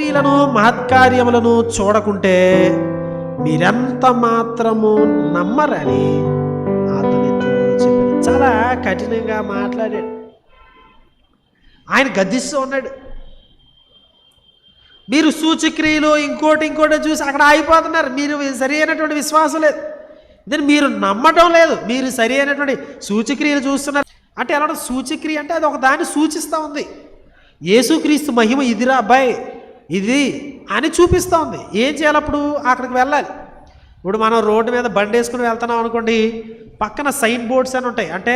సూచక్రియలను మహత్కార్యములను చూడకుంటే మీరెంత మాత్రము నమ్మరని అతనితో చెప్పాడు. చాలా కఠినంగా మాట్లాడాడు. ఆయన గద్దిస్తూ ఉన్నాడు. మీరు సూచక్రియలు ఇంకోటి ఇంకోటి చూసి అక్కడ ఆగిపోతున్నారు. మీరు సరి అయినటువంటి విశ్వాసం లేదు. then మీరు నమ్మటం లేదు. మీరు సరి అయినటువంటి సూచక్రియలు చూస్తున్నారు. అంటే ఎలా సూచక్రియ అంటే అది ఒక దాన్ని సూచిస్తూ ఉంది. యేసుక్రీస్తు మహిమ ఇదిరా అబ్బాయి. ఇది అని చూపిస్తూ ఉంది ఏం చేయాలి అప్పుడు? అక్కడికి వెళ్ళాలి. ఇప్పుడు మనం రోడ్డు మీద బండి వేసుకుని వెళ్తున్నాం అనుకోండి పక్కన సైన్ బోర్డ్స్ అని ఉంటాయి. అంటే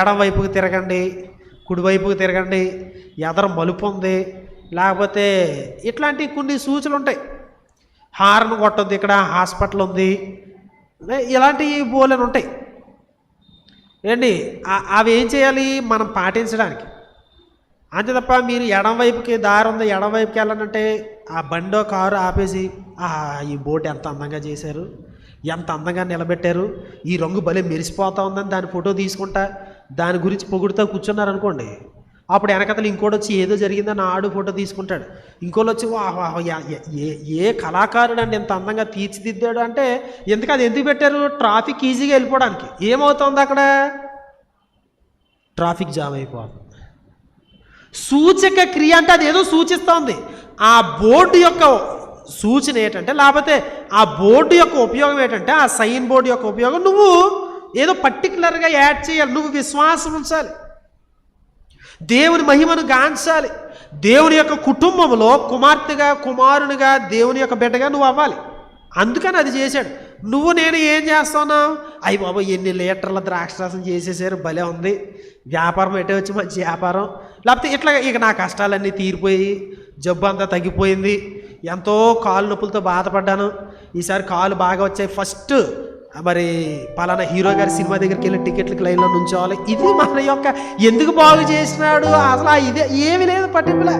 ఎడం వైపుకి తిరగండి కుడివైపుకి తిరగండి ఎదర మలుపు ఉంది లేకపోతే ఇట్లాంటి కొన్ని సూచనలు ఉంటాయి. హార్న్ కొట్టద్దు ఇక్కడ హాస్పిటల్ ఉంది ఇలాంటి బోలని ఉంటాయి. ఏంటి? అవి ఏం చేయాలి? మనం పాటించడానికి. అంతే తప్ప మీరు ఎడంవైపుకి దారి ఉంది ఎడంవైపుకి వెళ్ళాలంటే ఆ బండో కారు ఆపేసి ఆ ఈ బోట్ ఎంత అందంగా చేశారు ఎంత అందంగా నిలబెట్టారు ఈ రంగు భలే మెరిసిపోతా ఉందని దాని ఫోటో తీసుకుంటా దాని గురించి పొగుడుతూ కూర్చున్నారు అనుకోండి అప్పుడు వెనకతలు ఇంకోటి వచ్చి ఏదో జరిగిందని ఆడు ఫోటో తీసుకుంటాడు. ఇంకోళ్ళు వచ్చి వా ఏ ఏ కళాకారుడు అండి ఎంత అందంగా తీర్చిదిద్దాడు? అంటే ఎందుకు అది ఎందుకు పెట్టారు? ట్రాఫిక్ ఈజీగా వెళ్ళిపోవడానికి ఏమవుతుంది అక్కడ? ట్రాఫిక్ జామ్ అయిపోతుంది. సూచక క్రియ అంటే అది ఏదో సూచిస్తోంది. ఆ బోర్డు యొక్క సూచన ఏంటంటే లేకపోతే ఆ బోర్డు యొక్క ఉపయోగం ఏంటంటే ఆ సైన్ బోర్డు యొక్క ఉపయోగం నువ్వు ఏదో పర్టికులర్గా యాడ్ చేయాలి. నువ్వు విశ్వాసం ఉంచాలి. దేవుని మహిమను గాంచాలి. దేవుని యొక్క కుటుంబంలో కుమార్తెగా కుమారునిగా దేవుని యొక్క బిడ్డగా నువ్వు అవ్వాలి. అందుకని అది చేశాడు. నువ్వు నేను ఏం చేస్తున్నావు? అయ్యి బాబా ఎన్ని లీటర్ల ద్రాక్షరసం చేసేసారు? భలే ఉంది. వ్యాపారం ఎటే వచ్చి మంచి వ్యాపారం. లేకపోతే ఇట్లా ఇక నా కష్టాలన్నీ తీరిపోయి జబ్బు అంతా తగ్గిపోయింది. ఎంతో కాలు నొప్పులతో బాధపడ్డాను. ఈసారి కాలు బాగా వచ్చాయి. ఫస్ట్ మరి పలానా హీరో గారి సినిమా దగ్గరికి వెళ్ళి టికెట్లకి లైన్లో నుంచోవాలి. ఇది మన యొక్క ఎందుకు బాగు చేసినాడు? అసలు ఇదే ఏమీ లేదు పట్టింపులే.